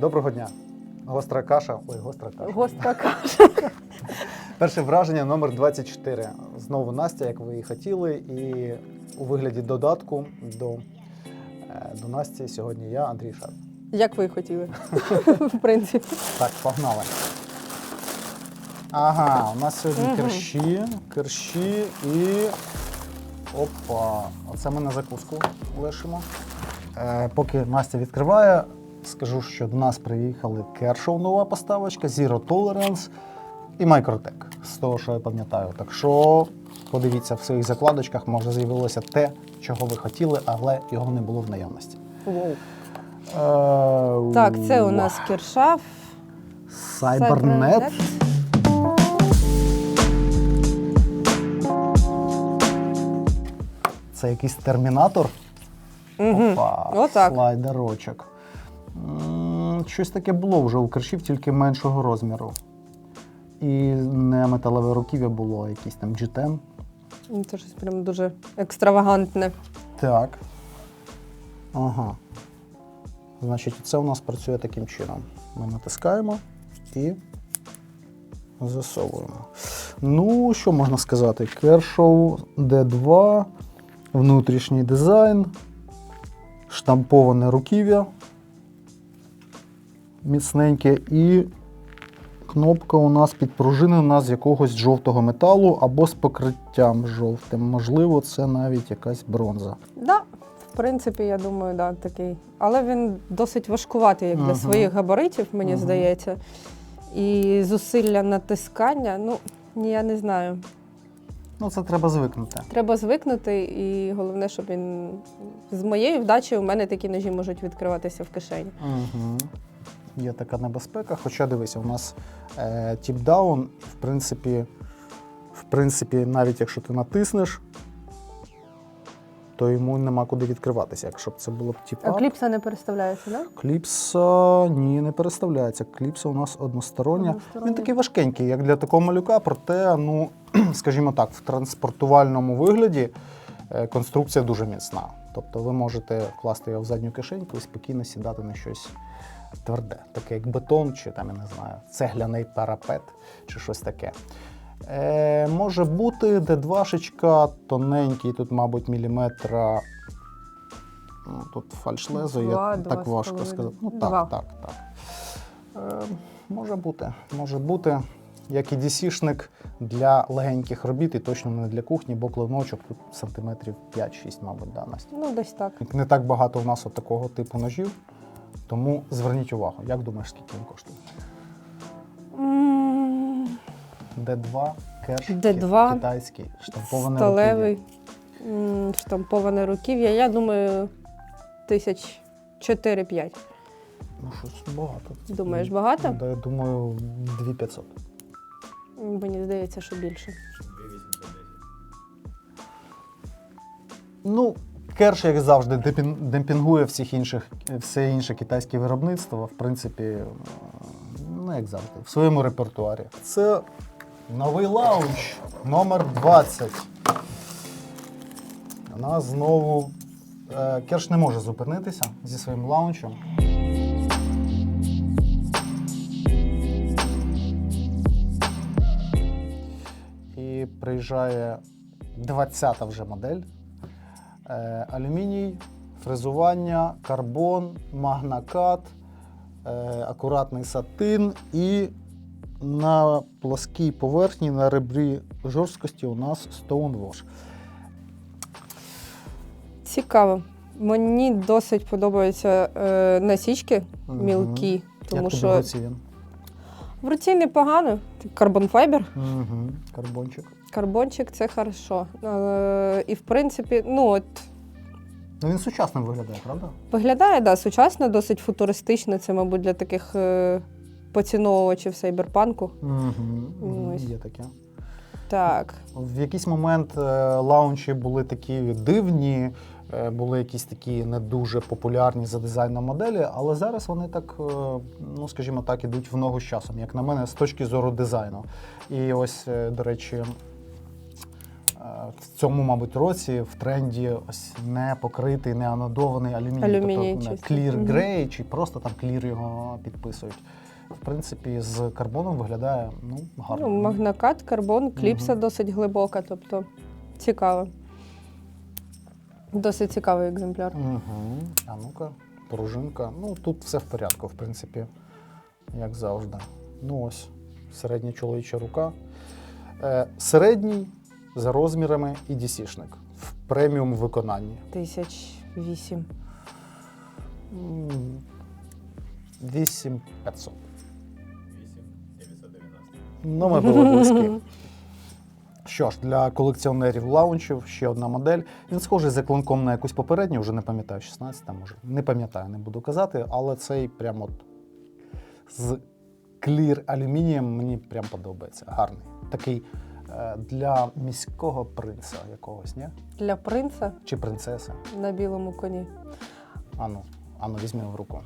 Доброго дня. Гостра каша. Ой, гостра каша. Гостра каша. Перше враження номер 24. Знову Настя, як ви і хотіли, і у вигляді додатку до, е, до Насті сьогодні я, Андрій Шар. Як ви і хотіли, в принципі. Так, погнали. Ага, у нас сьогодні керші, керші і. Опа! Оце ми на закуску лишимо. Е, поки Настя відкриває, скажу, що до нас приїхали Kershaw нова поставочка, Zero Tolerance і Microtech, з того, що я пам'ятаю. Так що подивіться в своїх закладочках, може з'явилося те, чого ви хотіли, але його не було в наявності. Воу. Е, Так, це у нас Кіршаф. Cybernet. Це якийсь термінатор. Угу. Опа, Отак. слайдерочок. Щось таке було вже у кершів, тільки меншого розміру. І не металеве руків'я було, а якийсь там G10. Ну, Це щось прям дуже екстравагантне. Так. Ага. Значить, це у нас працює таким чином. Ми натискаємо і засовуємо. Ну, що можна сказати? Kershaw D2, внутрішній дизайн, штамповане руків'я міцненьке і кнопка у нас підпружинена з якогось жовтого металу або з покриттям жовтим. Можливо, це навіть якась бронза. Да, в принципі, я думаю, да, такий. Але він досить важкуватий, як для Мгм. своїх габаритів, мені Мгм. здається. І зусилля натискання, ну, ні, я не знаю. Ну, це треба звикнути. Треба звикнути, і головне, щоб він з моєю вдачею у мене такі ножі можуть відкриватися в кишені. Угу. Є така небезпека. Хоча дивися, у нас е, тіп-даун, в принципі, в принципі, навіть якщо ти натиснеш, то йому нема куди відкриватися. Якщо б це було б А тіп-ап. кліпса не переставляється, так? Да? Кліпса ні, не переставляється. Кліпса у нас одностороння. Одностороння. Він такий важкенький, як для такого малюка, проте, ну, скажімо так, в транспортувальному вигляді е, конструкція дуже міцна. Тобто ви можете вкласти його в задню кишеньку і спокійно сідати на щось тверде, таке як бетон, чи там, я не знаю, цегляний парапет, чи щось таке. Е, може бути D2, тоненький, тут, мабуть, міліметра. Ну, Тут фальшлезо, я так важко сказати. Ну Два. так, так, так. Е, може бути, може бути. Як і DC-шник для легеньких робіт, і точно не для кухні, бо клиночок тут сантиметрів 5-6, мабуть, да, Настя. Ну, десь так. Не так багато у нас от такого типу ножів, тому зверніть увагу. Як думаєш, скільки він коштує? М, D2, керш, D2, китайський, штамповане Сталевий, м, штамповане руків'я. Я думаю, тисяч 4-5. Ну, щось багато. Думаєш, багато? Да, я думаю, 2500. Мені здається, що більше. Ну, Керш, як завжди, демпінгує всіх інших, все інше китайське виробництво, в принципі, ну як завжди, в своєму репертуарі. Це новий лаунч номер 20. У нас знову е, Керш не може зупинитися зі своїм лаунчем. І приїжджає 20-та вже модель. Е, алюміній, фрезування, карбон, магнакат, е, акуратний сатин і на плоскій поверхні, на ребрі жорсткості у нас Stone Wash. Цікаво. Мені досить подобаються е, насічки Мгм. мілкі, тому Як тобі що в руці він? в руці непогано. Карбон файбер, Угу. Карбончик. Карбончик це хорошо. Е, і в принципі, ну от Ну він сучасним виглядає, правда? виглядає да, сучасно, досить футуристично. Це, мабуть, для таких е, поціновувачів сайберпанку. Угу. Ось. Є таке. Так. В якийсь момент е, лаунчі були такі дивні, е, були якісь такі не дуже популярні за дизайном моделі, але зараз вони так, е, ну скажімо так, ідуть в ногу з часом, як на мене, з точки зору дизайну. І ось, е, до речі, в цьому, мабуть, році в тренді ось не покритий, не анодований алюміній. Алюміній тобто не чистий. Clear Мгм. Grey, чи просто там Clear його підписують. В принципі, з карбоном виглядає ну, гарно. Ну, магнокат, карбон, кліпса Мгм. досить глибока, тобто цікаво. Досить цікавий екземпляр. Угу. А ну-ка, пружинка. Ну, тут все в порядку, в принципі, як завжди. Ну ось, середня чоловіча рука. Е, середній за розмірами і DC-шник в преміум виконанні. Тисяч вісім. М, 8500. 790. Ну, ми були близькі. Що ж, для колекціонерів лаунчів ще одна модель. Він схожий за клинком на якусь попередню, вже не пам'ятаю, 16 може. Не пам'ятаю, не буду казати, але цей прям от з клір алюмінієм мені прям подобається. Гарний. Такий для міського принца якогось, ні? Для принца Чи принцеси. на білому коні. Ану, ану, візьми в руку.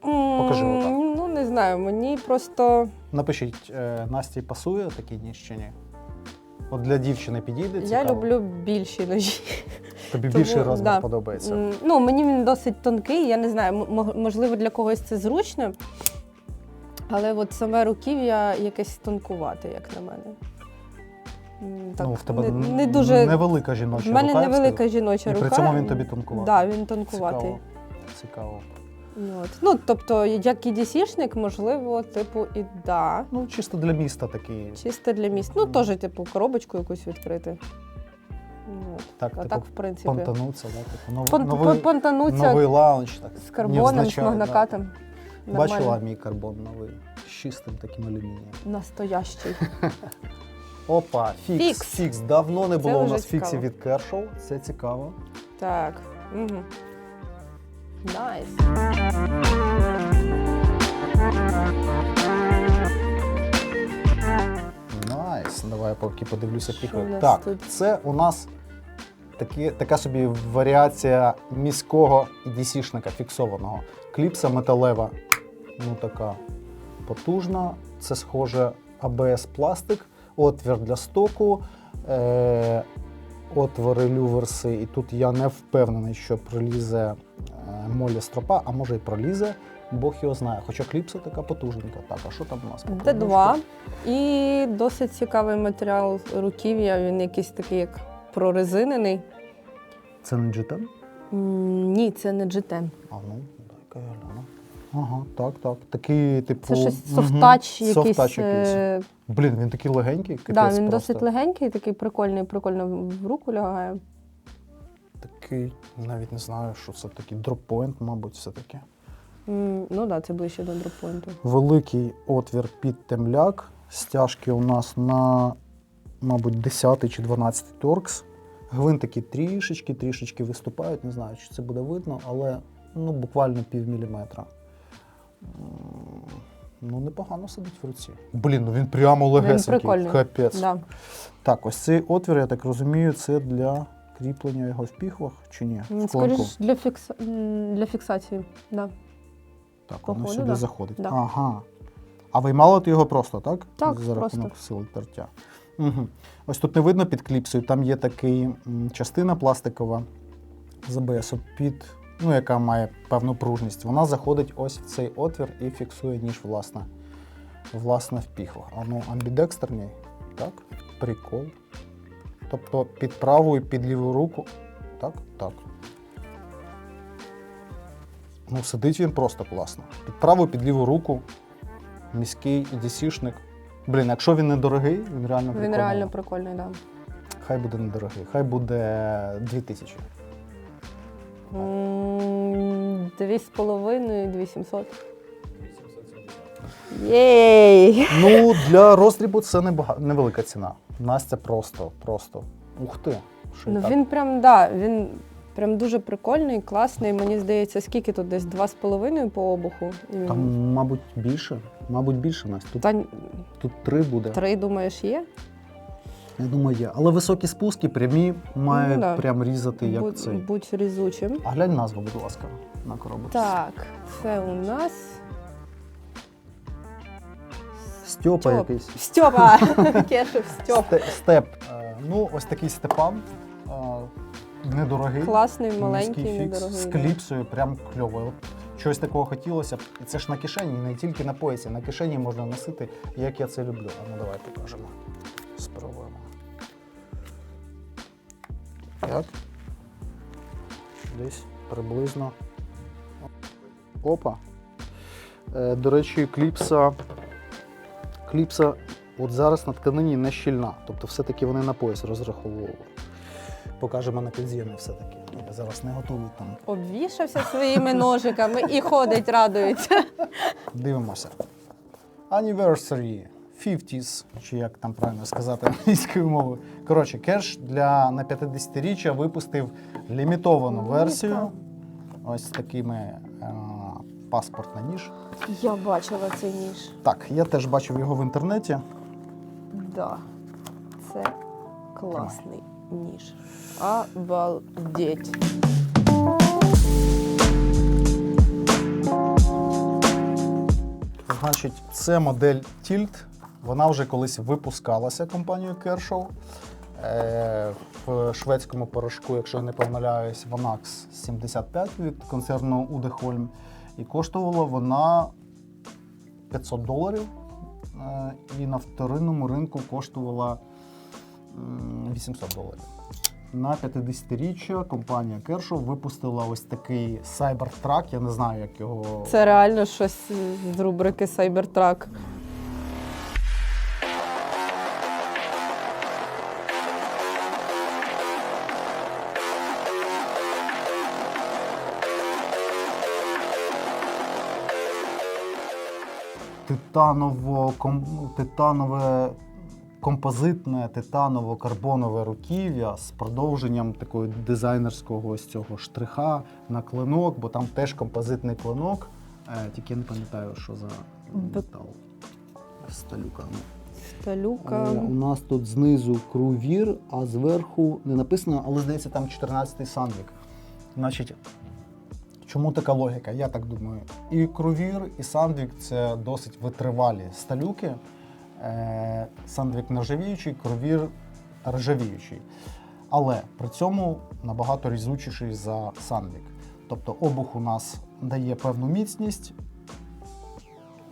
Покажи отак. Ну, не знаю, мені просто Напишіть, е, Насті пасує такий ніж чи ні? От для дівчини підійде. я люблю більші ножі. Тобі тому, більший розмір да. подобається. Ну, мені він досить тонкий, я не знаю, можливо, для когось це зручно. Але от саме руків'я якесь тонкувате, як на мене. Так, ну, в тебе не, не дуже... невелика жіноча В мене рука, невелика жіноча І рука. при цьому він тобі тонкуватий. Так, да, він тонкуватий. Цікаво. Цікаво. От. Ну, тобто, як і DC-шник, можливо, типу, і да. Ну, чисто для міста такий. Чисто для міст. Ну, теж, типу, коробочку якусь відкрити. От. Так, А типу, так, в принципі. понтануться, да? Типу, нов, Пон- новий, понтануться новий лаунч. Так, з карбоном, з невзначай, да. Магнокатом. Бачила мій карбон новий з чистим таким алюмінієм. Настоящий. Опа, фікс. Фікс. Фікс. Давно не було у вже нас фіксів цікаво. від Kershaw. Це цікаво. Так. Угу. Найс. Найс. Давай я поки подивлюся Що нас Так, тут? це у нас такі, така собі варіація міського DC-шника фіксованого. Кліпса металева. Ну така потужна. Це схоже ABS пластик, отвір для стоку, е- отвори люверси. І тут я не впевнений, що пролізе е, молі стропа, а може і пролізе. Бог його знає. Хоча кліпса така потужненька. Так, а що там у нас? по Д2. І досить цікавий матеріал руків'я. Він якийсь такий, як прорезинений. Це не GTM? Ні, це не GT. А ну, дай-ка я гляну. Ага, так, так. Такий, типу. Це щось софтач якийсь. софтач якийсь. е, Блін, він такий легенький. Да, він просто. досить легенький, такий прикольний, прикольно в руку лягає. Такий, навіть не знаю, що це такий дроппойнт, мабуть, все-таки. М, Ну так, да, це ближче до дроппойнту. Великий отвір під темляк. Стяжки у нас на, мабуть, 10 чи 12 торкс. Гвинтики трішечки, трішечки виступають. Не знаю, чи це буде видно, але ну, буквально пів міліметра. Ну, непогано сидить в руці. Блін, ну він прямо легесенький. прикольний. Капець. Да. Так, ось цей отвір, я так розумію, це для кріплення його в піхвах чи ні? М, В клинку. Скоріш для, фікса... м, для фіксації. Да. Так, воно сюди да. заходить. Да. Ага. А виймало ти його просто, так? Так, За рахунок просто. сили тертя. Угу. Ось тут не видно під кліпсою, там є такий частина пластикова з АБС під, ну, яка має певну пружність. Вона заходить ось в цей отвір і фіксує ніж, власне, власне в піхвах. А ну, амбідекстерний, так? Прикол. Тобто під праву і під ліву руку. Так, так. Ну, сидить він просто класно. Під праву, під ліву руку. Міський EDC-шник. Блін, якщо він недорогий, він реально прикольний. Він реально прикольний, так. Хай буде недорогий, хай буде 2000. Дві з половиною, дві сімсот. 870. Єй! Ну, для роздрібу це небага... невелика ціна. Настя просто, просто. Ух ти. Що Ну так? він прям, да, він прям дуже прикольний, класний. Мені здається, скільки тут десь два з половиною по обуху. Там, мабуть, більше. Мабуть, більше Настя. Тут, Та тут три буде. три, думаєш, є? Я думаю, є. Але високі спуски прямі мають Ну, да. прям різати, як Будь, цей. будь різучим. А глянь назву, будь ласка, на коробочці. Так, це у нас Стьопа Стьоп. якийсь. Стьопа! Кешев Стьоп. Сте- Степ. Е, Ну, ось такий Степан. е, Недорогий. Класний, Низький маленький, фікс недорогий. з кліпсою, прям кльово. Щось такого хотілося б. І це ж на кишені, не тільки на поясі. На кишені можна носити, як я це люблю. А ну давай покажемо. Спробуємо. Так. Десь приблизно. Опа. Е, до речі, кліпса. Кліпса от зараз на тканині не щільна. Тобто все-таки вони на пояс розраховували. Покажемо на підземні все-таки. Я зараз не готовий там. Обвішався своїми ножиками і ходить, радується. Дивимося. Anniversary 50s, чи як там правильно сказати англійською мовою. Коротше, кеш для на 50-річчя випустив лімітовану версію. Ось такими е, паспортна ніж. Я бачила цей ніж. Так, я теж бачив його в інтернеті. Да. Це класний ніж. Обалдеть. Значить, це модель Tilt. Вона вже колись випускалася компанією Kershaw. Е, в шведському порошку, якщо я не помиляюсь, Vonax 75 від концерну Удехольм. І коштувала вона 500 доларів. Е, і на вторинному ринку коштувала 800 доларів. На 50-річчя компанія Kershaw випустила ось такий Cybertruck. Я не знаю, як його. Це реально щось з рубрики Cybertruck. Титаново, ком, титанове композитне титаново-карбонове руків'я з продовженням такого дизайнерського ось цього штриха на клинок, бо там теж композитний клинок. Е, тільки я не пам'ятаю, що за метал. Сталюка. ну. Сталюка. Е, У нас тут знизу крувір, а зверху не написано, але здається, там 14-й сандвік. Значить, чому така логіка? Я так думаю. І крувір, і сандвік це досить витривалі сталюки. Е, Сандвік нержавіючий, крувір ржавіючий. Але при цьому набагато різучіший за сандвік. Тобто обух у нас дає певну міцність,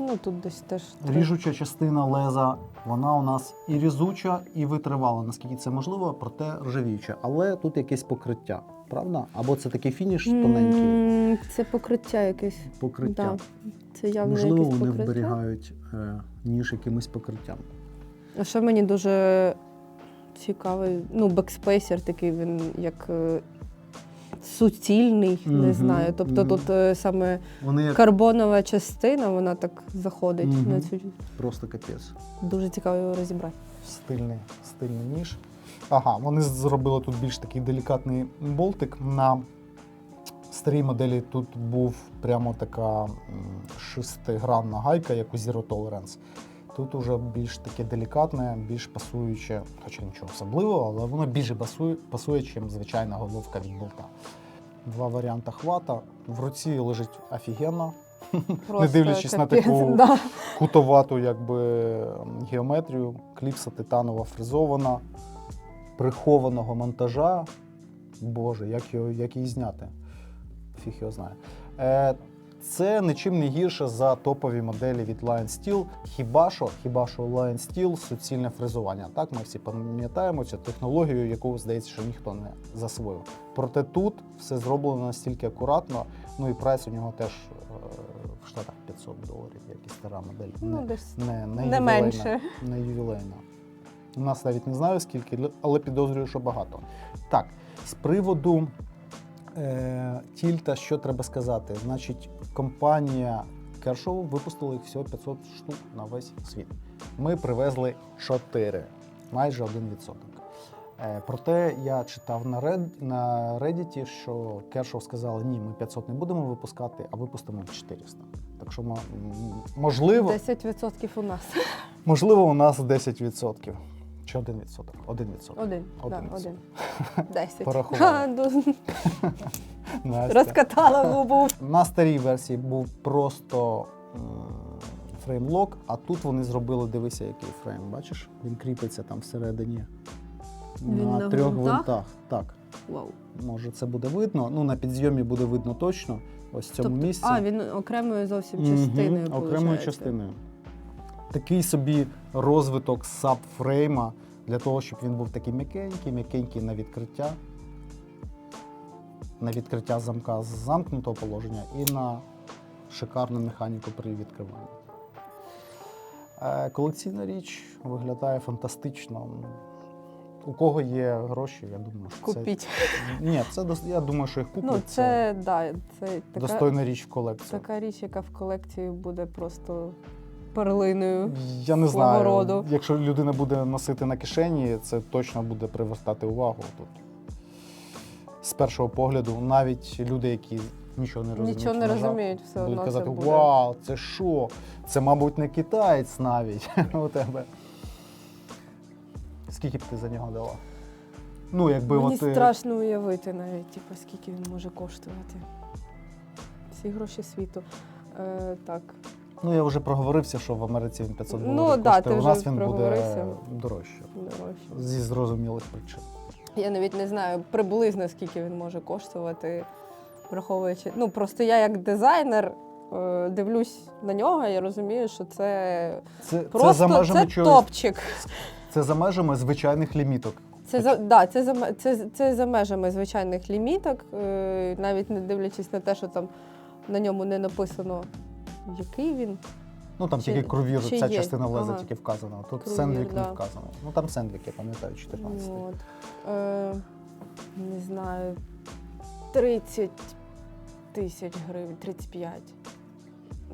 Ну тут десь теж. Ріжуча частина леза, вона у нас і різуча, і витривала, наскільки це можливо, проте ржавіюча. Але тут якесь покриття, правда? Або це такий фініш тоненький Це покриття якесь. покриття. Да. Це явно Можливо, якесь вони покриття. вберігають е, ніж якимось покриттям. А що мені дуже цікавий, ну, бекспейсер такий, він як е, суцільний, не Мгм, знаю. Тобто мгм. тут е, саме Вони як карбонова частина, вона так заходить Мгм. на цю. просто капець. Дуже цікаво його розібрати. Стильний, стильний ніж. Ага, вони зробили тут більш такий делікатний болтик. На старій моделі тут був прямо така шестигранна гайка, як у Zero Tolerance. Тут уже більш таке делікатне, більш пасуюче, хоча нічого особливого, але воно більше пасує, пасує, ніж звичайна головка від болта. Два варіанти хвата. В руці лежить офігенно, Просто дивлячись на таку- Да. кутовату якби, геометрію, кліпса титанова фрезована, прихованого монтажа. Боже, як, його, як її зняти? Фіг його знає. Е, це нічим не гірше за топові моделі від Lion Steel. Хіба що, хіба що Lion Steel суцільне фрезування. Так, ми всі пам'ятаємо цю технологію, яку, здається, що ніхто не засвоїв. Проте тут все зроблено настільки акуратно, ну і прайс у нього теж е, в Штатах 500 доларів, як і стара модель. Ну, Не- десь не, не, не ювілейна, менше. Не ювілейна. У нас навіть не знаю скільки, але підозрюю, що багато. Так, з приводу е, тільта, що треба сказати? Значить, компанія Kershaw випустила їх всього 500 штук на весь світ. Ми привезли 4, майже 1%. Е, Проте я читав на Red, на Reddit, що Kershaw сказали, ні, ми 500 не будемо випускати, а випустимо 400. Так що, можливо, 10% у нас. Можливо, у нас 10%. Чи 1%? 1%. Один. Один да, відсоток. один. Десять. Порахувала. Розкатала губу. На старій версії був просто фреймлок, а тут вони зробили, дивися, який фрейм. Бачиш? Він кріпиться там всередині. Він на, на трьох гвинтах? гвинтах. Так. Вау. Може, це буде видно. Ну, на підйомі буде видно точно. Ось в цьому тобто, місці. А, він окремою зовсім частиною. окремою частиною. Такий собі розвиток сабфрейма для того, щоб він був такий м'якенький, м'якенький на відкриття. На відкриття замка з замкнутого положення і на шикарну механіку при відкриванні. Е, Колекційна річ виглядає фантастично. У кого є гроші, я думаю, що Купіть. це. Ні, це дос- я думаю, що їх куплять. Ну, це, да, це така, достойна річ в колекцію. така річ, яка в колекції буде просто перлиною. Я не знаю. роду. Якщо людина буде носити на кишені, це точно буде привертати увагу. Тут. З першого погляду, навіть люди, які нічого не розуміють, Нічого не в ножах, розуміють, все будуть одно казати: це буде. Вау, це що? Це, мабуть, не китаєць навіть у тебе. Скільки б ти за нього дала? Ну, якби Мені от, е, страшно уявити навіть, типу, скільки він може коштувати. Всі гроші світу. Е, так. Ну я вже проговорився, що в Америці він 500 Ну, доларів да, коштує, ти у нас вже він буде проговорився. дорожче. Дорожче. Зі зрозумілих причин. Я навіть не знаю приблизно скільки він може коштувати, враховуючи. Ну просто я як дизайнер е, дивлюсь на нього і розумію, що це Це, просто це за межами це чогось. топчик. Це за межами звичайних ліміток. Це за да, це за ме- це, це за межами звичайних ліміток, е, навіть не дивлячись на те, що там на ньому не написано, який він. Ну там Чи- тільки кровір, ця є? частина леза Ага. тільки вказана. Тут Кровір, сендвік не вказано. Ну там сендвік, я пам'ятаю, 14. От. Е, не знаю, 30 тисяч гривень, 35.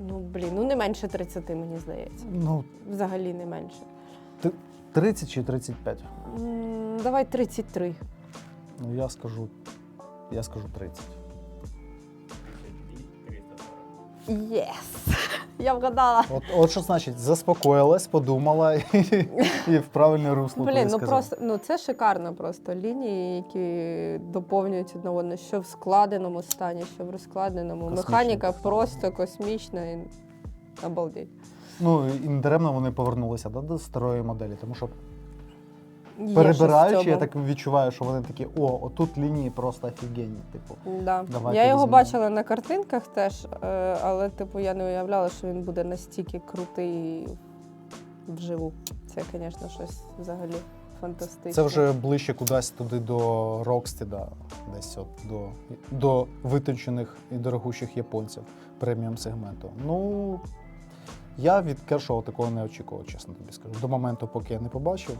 Ну, блін, ну не менше 30, мені здається. Ну, Взагалі не менше. 30 чи 35? М, давай 33. Ну я скажу. Я скажу 30. Єс! Я вгадала. От, от що значить, заспокоїлась, подумала і, і в правильне русло. Блін, ну просто ну це шикарно просто лінії, які доповнюють одне одне, що в складеному стані, що в розкладеному. Космічно Механіка просто космічна і обалдеть. Ну і не даремно вони повернулися да, до старої моделі, тому що Є щось в перебираючи, я так відчуваю, що вони такі, о, отут лінії просто офігенні. Типу, Да. Давайте я його візьмемо. бачила на картинках теж, е, але типу я не уявляла, що він буде настільки крутий вживу. Це, звісно, щось взагалі фантастичне. Це вже ближче кудись туди до Рокстіда, десь от до, до витончених і дорогущих японців преміум сегменту. Ну, я від Кершова такого не очікував, чесно тобі скажу. До моменту, поки я не побачив.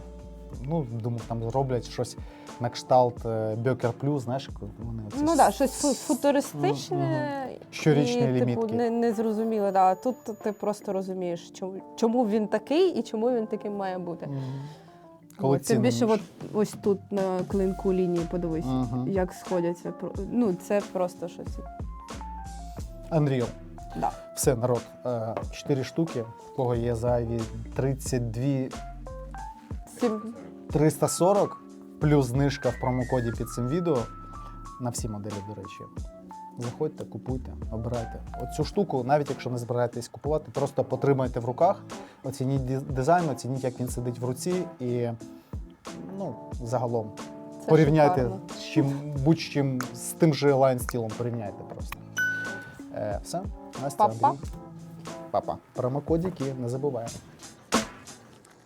Ну, думав, там зроблять щось на кшталт е, Бьокер Плюс, знаєш, вони оці Ну так, да, щось фу- футуристичне Щорічні і, типу, лімітки. не, не зрозуміло. Да. А Тут ти просто розумієш, чому, чому він такий і чому він таким має бути. Мгм. От, Тим більше, от, ось тут на клинку лінії, подивись, Мгм. як сходяться. Про- Ну, це просто щось. Unreal. Да. Все, народ. е, Чотири штуки, в кого є зайві 32 Сім... 340, плюс знижка в промокоді під цим відео на всі моделі, до речі. Заходьте, купуйте, обирайте. Оцю штуку, навіть якщо не збираєтесь купувати, просто потримайте в руках, оцініть дизайн, оцініть, як він сидить в руці, і ну, загалом Це порівняйте шикарно. з чим, будь-чим з тим же Line стілом порівняйте просто. Е, все, Настя, Па-па. Папа. Промокодики не забуваємо.